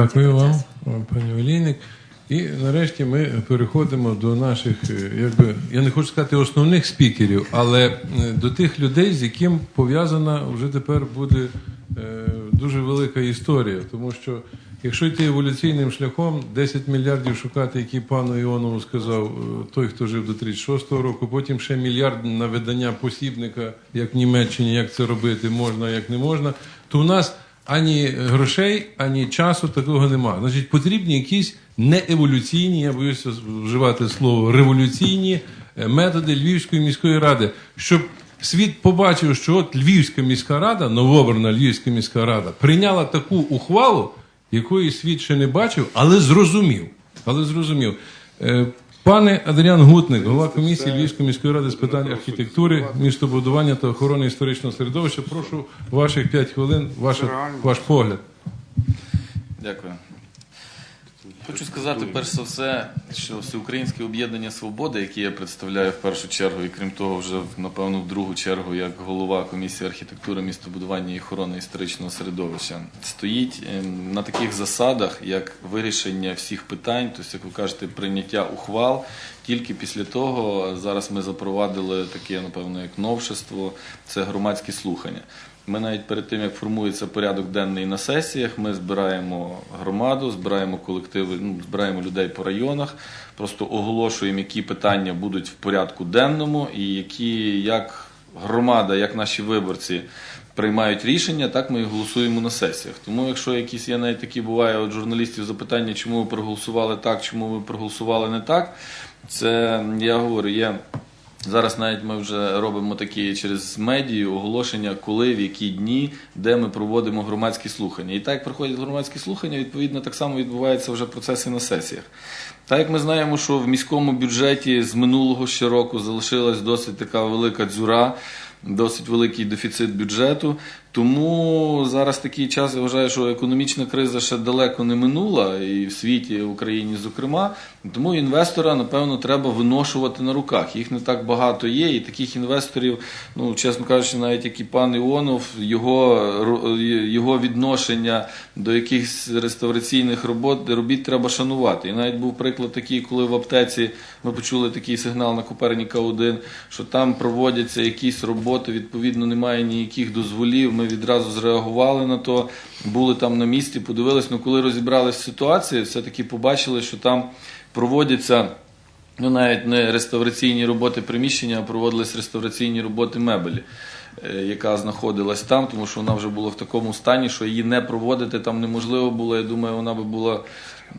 Дякую вам, пані Олійник. І нарешті ми переходимо до наших, е, якби я не хочу сказати основних спікерів, але е, до тих людей, з яким пов'язана вже тепер буде е, дуже велика історія. Тому що якщо йти еволюційним шляхом, 10 мільярдів шукати, які пану Іонову сказав е, той, хто жив до 36-го року, потім ще мільярд на видання посібника, як в Німеччині, як це робити можна, як не можна, то у нас ані грошей, ані часу такого нема. Значить, потрібні якісь не еволюційні, я боюся вживати слово революційні е, методи Львівської міської ради, щоб світ побачив, що от Львівська міська рада, новообрана Львівська міська рада, прийняла таку ухвалу, якої світ ще не бачив, але зрозумів. Але зрозумів. Пане Адріан Гутник, голова комісії Львівської міської ради з питань архітектури, містобудування та охорони історичного середовища. Прошу ваших 5 хвилин, ваш, ваш погляд. Дякую. Хочу сказати, перш за все, що Всеукраїнське об'єднання Свободи, яке я представляю в першу чергу, і крім того, вже напевно в другу чергу, як голова комісії архітектури, містобудування і охорони історичного середовища, стоїть е, на таких засадах, як вирішення всіх питань, тобто, як ви кажете, прийняття ухвал. Тільки після того зараз ми запровадили таке, напевно, як новшество, це громадські слухання. Ми навіть перед тим, як формується порядок денний на сесіях, ми збираємо громаду, збираємо колективи, ну, збираємо людей по районах, просто оголошуємо, які питання будуть в порядку денному, і які як громада, як наші виборці приймають рішення, так ми і голосуємо на сесіях. Тому, якщо якісь є навіть такі буває від журналістів запитання, чому ви проголосували так, чому ви проголосували не так, це я говорю, є. Зараз навіть ми вже робимо такі через медію оголошення, коли, в які дні, де ми проводимо громадські слухання. І так як проходять громадські слухання, відповідно так само відбуваються вже процеси на сесіях. Так як ми знаємо, що в міському бюджеті з минулого ще року залишилась досить така велика дзюра, досить великий дефіцит бюджету. Тому зараз такий час я вважаю, що економічна криза ще далеко не минула, і в світі, і в Україні, зокрема. Тому інвестора, напевно, треба виношувати на руках. Їх не так багато є, і таких інвесторів, ну чесно кажучи, навіть як і пан Іонов, його, його відношення до якихось реставраційних робот, робіт треба шанувати. І навіть був приклад такий, коли в аптеці ми почули такий сигнал на Коперніка 1, що там проводяться якісь роботи, відповідно, немає ніяких дозволів. Ми відразу зреагували на то, були там на місці, подивились. Ну коли розібралися в ситуації, все-таки побачили, що там проводяться. Ну, навіть не реставраційні роботи приміщення, а проводились реставраційні роботи мебелі, е, яка знаходилась там, тому що вона вже була в такому стані, що її не проводити там неможливо було. Я думаю, вона би була,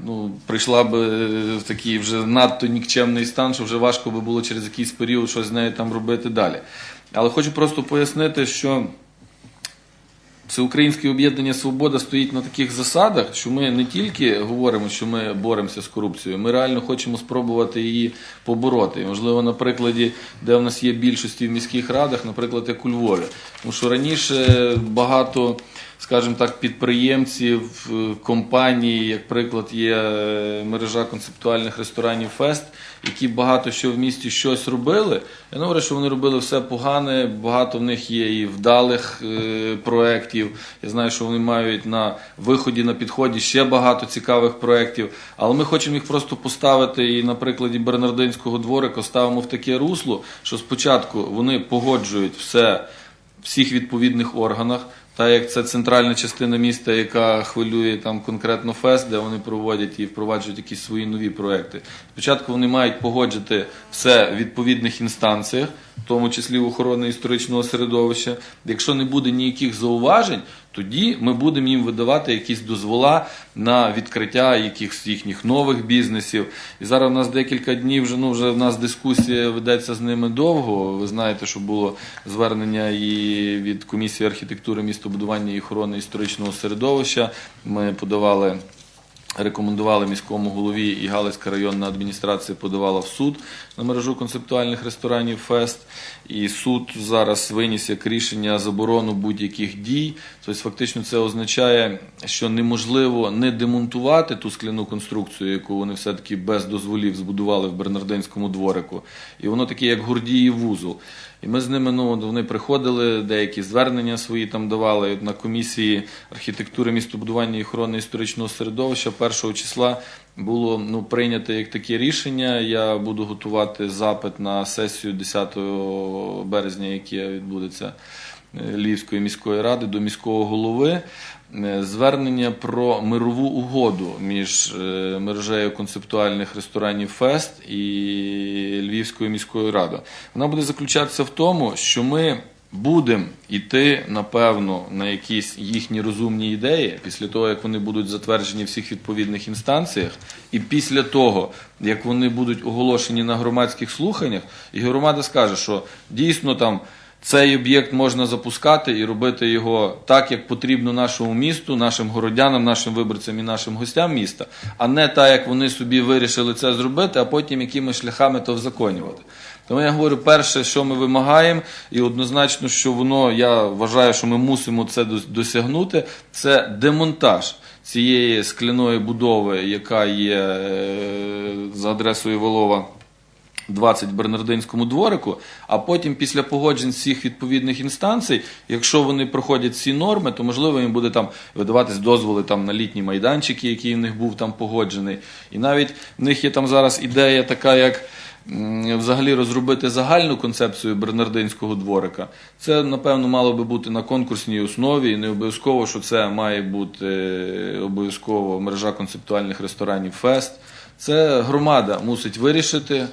ну, прийшла би е, в такий вже надто нікчемний стан, що вже важко би було через якийсь період щось з нею там робити далі. Але хочу просто пояснити, що. Всеукраїнське об'єднання Свобода стоїть на таких засадах, що ми не тільки говоримо, що ми боремося з корупцією, ми реально хочемо спробувати її побороти. І, можливо, на прикладі, де в нас є більшості в міських радах, наприклад, як у Львові. Тому що раніше багато, скажімо так, підприємців, е, компаній, як приклад, є е, мережа концептуальних ресторанів Фест, які багато що в місті щось робили. Я не говорю, що вони робили все погане, багато в них є і вдалих е, проєктів. Я знаю, що вони мають на виході, на підході ще багато цікавих проєктів. Але ми хочемо їх просто поставити і на прикладі Бернардинського дворика ставимо в таке русло, що спочатку вони погоджують все всіх відповідних органах. Та як це центральна частина міста, яка хвилює там конкретно фест, де вони проводять і впроваджують якісь свої нові проекти. Спочатку вони мають погоджити все в відповідних інстанціях, в тому числі в охорони історичного середовища. Якщо не буде ніяких зауважень, тоді ми будемо їм видавати якісь дозвола на відкриття якихось їхніх нових бізнесів. І зараз в нас декілька днів вже ну вже в нас дискусія ведеться з ними довго. Ви знаєте, що було звернення і від комісії архітектури, містобудування і охорони історичного середовища. Ми подавали. Рекомендували міському голові і Галицька районна адміністрація подавала в суд на мережу концептуальних ресторанів Фест. І суд зараз виніс як рішення заборону будь-яких дій. Тобто, фактично, це означає, що неможливо не демонтувати ту скляну конструкцію, яку вони все-таки без дозволів збудували в Бернардинському дворику. І воно таке, як Гордіїв вузол. І ми з ними ну, вони приходили, деякі звернення свої там давали на комісії архітектури, містобудування і охорони історичного середовища. Першого числа було ну, прийнято як таке рішення. Я буду готувати запит на сесію 10 березня, яка відбудеться Львівської міської ради до міського голови. е, Звернення про мирову угоду між е, мережею концептуальних ресторанів Фест і Львівською міською радою. Вона буде заключатися в тому, що ми будемо йти, напевно, на якісь їхні розумні ідеї після того, як вони будуть затверджені в всіх відповідних інстанціях, і після того, як вони будуть оголошені на громадських слуханнях, і громада скаже, що дійсно там. Цей об'єкт можна запускати і робити його так, як потрібно нашому місту, нашим городянам, нашим виборцям і нашим гостям міста, а не так, як вони собі вирішили це зробити, а потім якими шляхами то взаконювати. Тому я говорю, перше, що ми вимагаємо, і однозначно, що воно, я вважаю, що ми мусимо це досягнути, це демонтаж цієї скляної будови, яка є е, за адресою Волова. 20 Бернардинському дворику, а потім після погоджень всіх відповідних інстанцій, якщо вони проходять ці норми, то можливо їм буде там видаватись дозволи там на літні майданчики, який в них був там погоджений. І навіть в них є там зараз ідея така, як взагалі розробити загальну концепцію Бернардинського дворика. Це, напевно, мало би бути на конкурсній основі, і не обов'язково, що це має бути е, обов'язково мережа концептуальних ресторанів Фест. Це громада мусить вирішити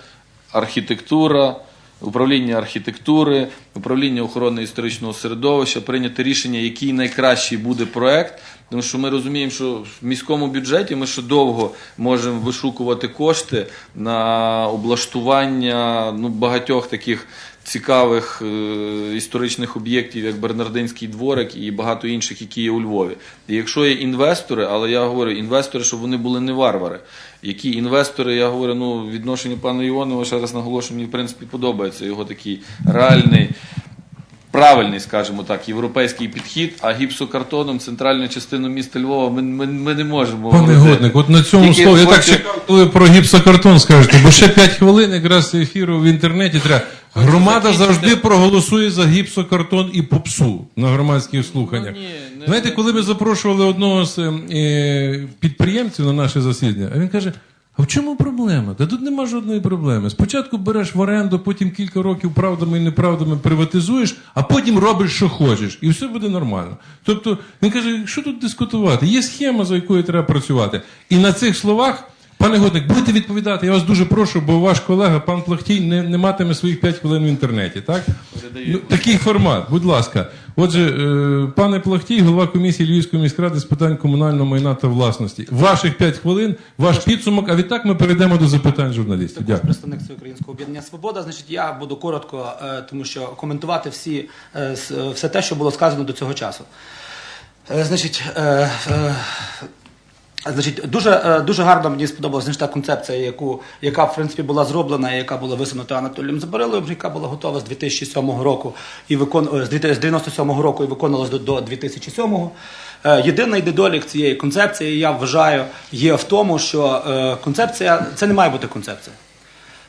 архітектура, управління архітектури, управління охорони історичного середовища, прийняти рішення, який найкращий буде проект. Тому що ми розуміємо, що в міському бюджеті ми ще довго можемо вишукувати кошти на облаштування ну, багатьох таких цікавих е, історичних об'єктів, як Бернардинський дворик і багато інших, які є у Львові. І якщо є інвестори, але я говорю, інвестори, щоб вони були не варвари. Які інвестори, я говорю, ну, відношенню пана Іонова, ще раз наголошую, мені в принципі подобається його такий реальний. Правильний, скажімо так, європейський підхід, а гіпсокартоном центральну частину міста Львова ми, ми, ми не можемо. Пане. Годник, от на цьому слові я так чекав, коли про гіпсокартон скажете, бо ще 5 хвилин якраз ефіру в інтернеті треба. Громада завжди проголосує за гіпсокартон і попсу на громадських слуханнях. Ну, ні, не- Знаєте, коли ми запрошували одного з е, підприємців на наше засідання, а він каже: а в чому проблема? Та тут нема жодної проблеми. Спочатку береш в оренду, потім кілька років правдами і неправдами приватизуєш, а потім робиш, що хочеш, і все буде нормально. Тобто він каже, що тут дискутувати? Є схема, за якою треба працювати. І на цих словах. Пане Годник, будете відповідати, я вас дуже прошу, бо ваш колега, пан Плахтій, не, не матиме своїх 5 хвилин в інтернеті, так? Ну, такий формат, будь ласка. Отже, е, пане Плахтій, голова комісії Львівської міськради з питань комунального майна та власності. Ваших 5 хвилин, ваш підсумок, а відтак ми перейдемо до запитань журналістів. Також Дякую. представник Всеукраїнського об'єднання Свобода. Значить, я буду коротко, е, тому що коментувати всі е, с- е, все те, що було сказано до цього часу. Е, Значить, е, е, Значить, дуже, е, дуже гарно мені сподобалася та концепція, яку, яка в принципі була зроблена, яка була висунута Анатолієм Забориловим, яка була готова з 2007 року і викон... е, з 97 року і виконувалась до, до 2007. Е, Єдиний недолік цієї концепції, я вважаю, є в тому, що концепція це не має бути концепція.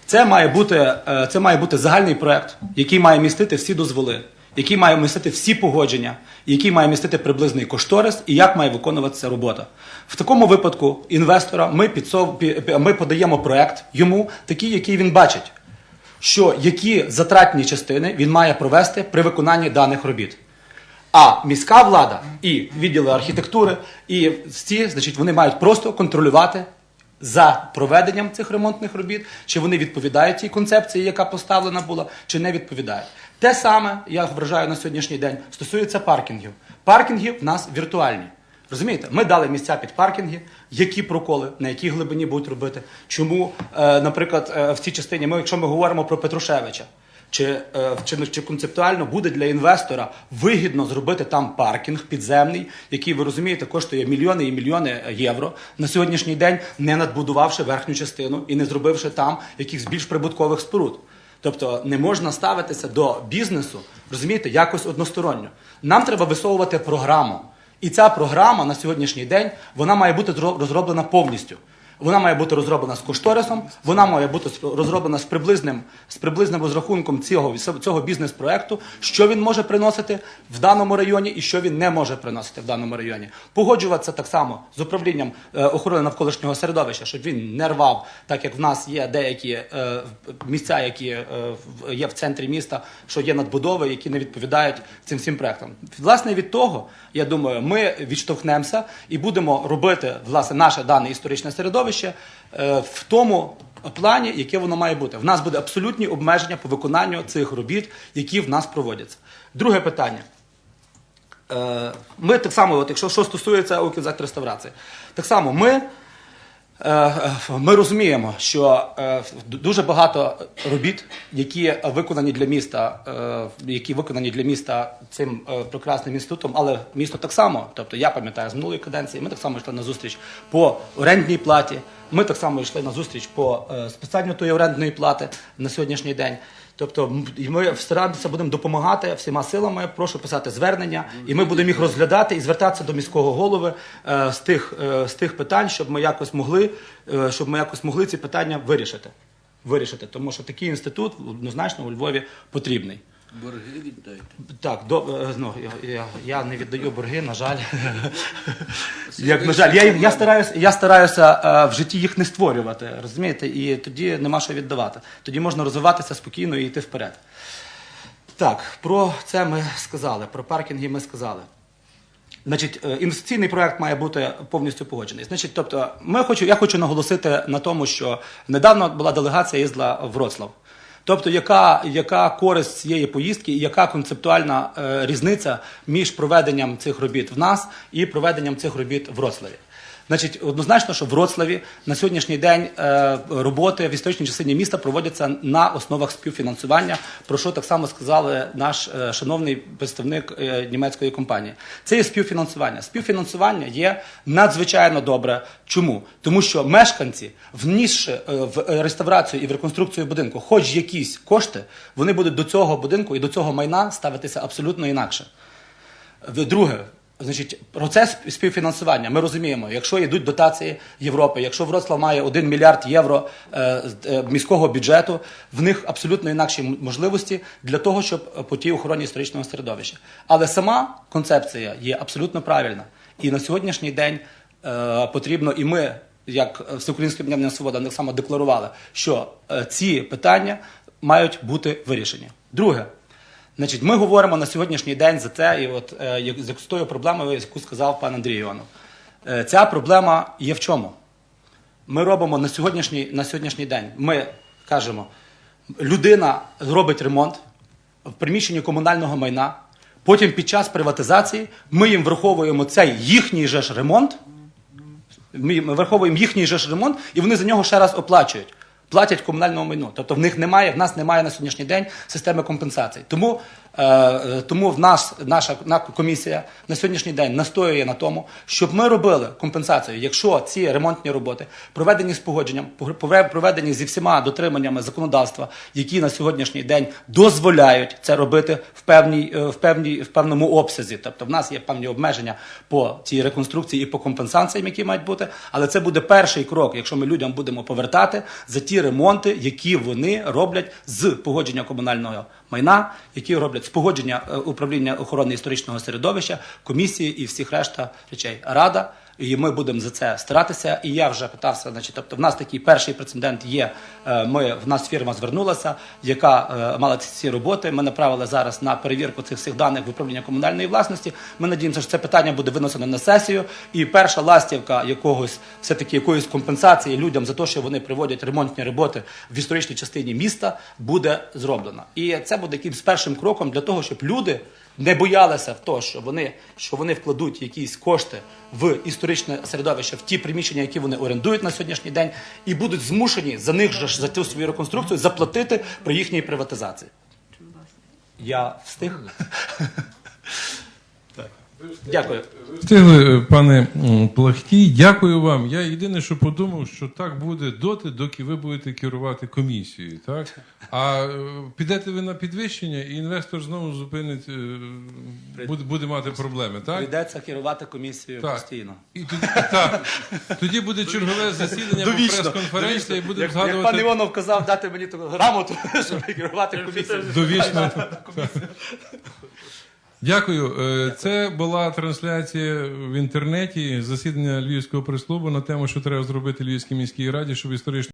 Це має бути, це має бути загальний проект, який має містити всі дозволи, який має містити всі погодження, який має містити приблизний кошторис і як має виконуватися робота. В такому випадку інвестора ми, підсов, пі- пі- ми подаємо проект йому такий, який він бачить, що які затратні частини він має провести при виконанні даних робіт. А міська влада і відділи архітектури, і ці, значить, вони мають просто контролювати за проведенням цих ремонтних робіт, чи вони відповідають тій концепції, яка поставлена була, чи не відповідають. Те саме, я вважаю на сьогоднішній день, стосується паркінгів. Паркінги в нас віртуальні. Розумієте, ми дали місця під паркінги, які проколи, на якій глибині будуть робити. Чому, е, наприклад, е, в цій частині, ми, якщо ми говоримо про Петрушевича, чи, е, чи, чи концептуально буде для інвестора вигідно зробити там паркінг підземний, який ви розумієте, коштує мільйони і мільйони євро на сьогоднішній день, не надбудувавши верхню частину і не зробивши там якихось більш прибуткових споруд. Тобто не можна ставитися до бізнесу, розумієте, якось односторонньо. Нам треба висовувати програму. І ця програма на сьогоднішній день вона має бути зро- розроблена повністю. Вона має бути розроблена з кошторисом, вона має бути розроблена з приблизним, з приблизним розрахунком цього, цього бізнес-проекту, що він може приносити в даному районі і що він не може приносити в даному районі. Погоджуватися так само з управлінням е, охорони навколишнього середовища, щоб він не рвав, так як в нас є деякі е, місця, які е, є в центрі міста, що є надбудови, які не відповідають цим всім проектам. Власне, від того, я думаю, ми відштовхнемося і будемо робити власне наше дане історичне середовище е, в тому плані, яке воно має бути. В нас буде абсолютні обмеження по виконанню цих робіт, які в нас проводяться. Друге питання. Е, Ми так само, от якщо що стосується Укрзак реставрації, так само ми, ми розуміємо, що е, дуже багато робіт, які виконані для міста, е, які виконані для міста цим е, прекрасним інститутом, але місто так само, тобто я пам'ятаю з минулої каденції, ми так само йшли на зустріч по орендній платі. Ми так само йшли на зустріч по е, спеціально тої орендної плати на сьогоднішній день. Тобто ми старатися будемо допомагати всіма силами. Прошу писати звернення, і ми будемо їх розглядати і звертатися до міського голови е, з тих е, з тих питань, щоб ми якось могли, щоб ми якось могли ці питання вирішити. Вирішити, тому що такий інститут однозначно у Львові потрібний. Борги віддайте. Так, до, е, ну, я, я, не віддаю борги, на жаль. Як, на жаль, я, я, стараюся, я стараюся е, в житті їх не створювати, розумієте? І тоді нема що віддавати. Тоді можна розвиватися спокійно і йти вперед. Так, про це ми сказали, про паркінги ми сказали. Значить, е, інвестиційний проект має бути повністю погоджений. Значить, тобто, ми хочу, я хочу наголосити на тому, що недавно була делегація їздила в Вроцлав. Тобто, яка, яка користь цієї поїздки яка концептуальна е, різниця між проведенням цих робіт в нас і проведенням цих робіт в Вроцлаві? Значить, однозначно, що в Вроцлаві на сьогоднішній день е, роботи в історичній частині міста проводяться на основах співфінансування, про що так само сказали наш е, шановний представник е, німецької компанії. Це є співфінансування. Співфінансування є надзвичайно добре. Чому? Тому що мешканці, внісши в реставрацію і в реконструкцію будинку, хоч якісь кошти, вони будуть до цього будинку і до цього майна ставитися абсолютно інакше. Друге, значить, процес співфінансування. Ми розуміємо, якщо йдуть дотації Європи, якщо Вроцлав має 1 мільярд євро е, е, міського бюджету, в них абсолютно інакші можливості для того, щоб е, по тій охороні історичного середовища. Але сама концепція є абсолютно правильна. І на сьогоднішній день потрібно, і ми, як Всеукраїнське об'єднання Свобода, так само декларували, що ці питання мають бути вирішені. Друге. Значить, ми говоримо на сьогоднішній день за те, і от е, як- з тою проблемою, яку сказав пан Андрій Іонов. Е, ця проблема є в чому? Ми робимо на сьогоднішній, на сьогоднішній день. Ми кажемо, людина робить ремонт в приміщенні комунального майна. Потім під час приватизації ми їм враховуємо цей їхній же ж ремонт. Ми враховуємо їхній же ж ремонт, і вони за нього ще раз оплачують. Платять комунальному майно. Тобто в них немає, в нас немає на сьогоднішній день системи компенсації. Тому, тому в нас наша комісія на сьогоднішній день настоює на тому, щоб ми робили компенсацію, якщо ці ремонтні роботи проведені з погодженням, проведені зі всіма дотриманнями законодавства, які на сьогоднішній день дозволяють це робити в певній, е, в певній в певному обсязі. Тобто, в нас є певні обмеження по цій реконструкції і по компенсаціям, які мають бути. Але це буде перший крок, якщо ми людям будемо повертати за ті ремонти, які вони роблять з погодження комунального майна, які роблять з погодження е, управління охорони історичного середовища, комісії і всіх решта речей. Рада. І ми будемо за це старатися. І я вже питався, значить, тобто в нас такий перший прецедент є. Е, Ми в нас фірма звернулася, яка е, мала ці роботи. Ми направили зараз на перевірку цих всіх даних в управління комунальної власності. Ми надіємося, що це питання буде винесено на сесію. І перша ластівка якогось все таки якоїсь компенсації людям за те, що вони приводять ремонтні роботи в історичній частині міста, буде зроблена. І це буде якимсь першим кроком для того, щоб люди не боялися в того, що вони, що вони вкладуть якісь кошти в історичне середовище, в ті приміщення, які вони орендують на сьогоднішній день, і будуть змушені за них же ж за цю свою реконструкцію заплатити при їхній приватизації. Я встиг. Дякую. Встигли, е, пане м, Плахтій, дякую вам. Я єдине, що подумав, що так буде доти, доки ви будете керувати комісією. Так? А е, підете ви на підвищення, і інвестор знову зупинить, е, буде, буде мати проблеми. Так? Прийдеться керувати комісією Так. постійно. І тоді, так, тоді буде чергове засідання або прес-конференція, і будемо Як, як пан згадувати Іванов казав, дати мені таку грамоту, щоб керувати комісією. довічно. Дякую. Е, Це була трансляція в інтернеті засідання Львівського прес-клубу на тему, що треба зробити Львівській міській раді, щоб історично.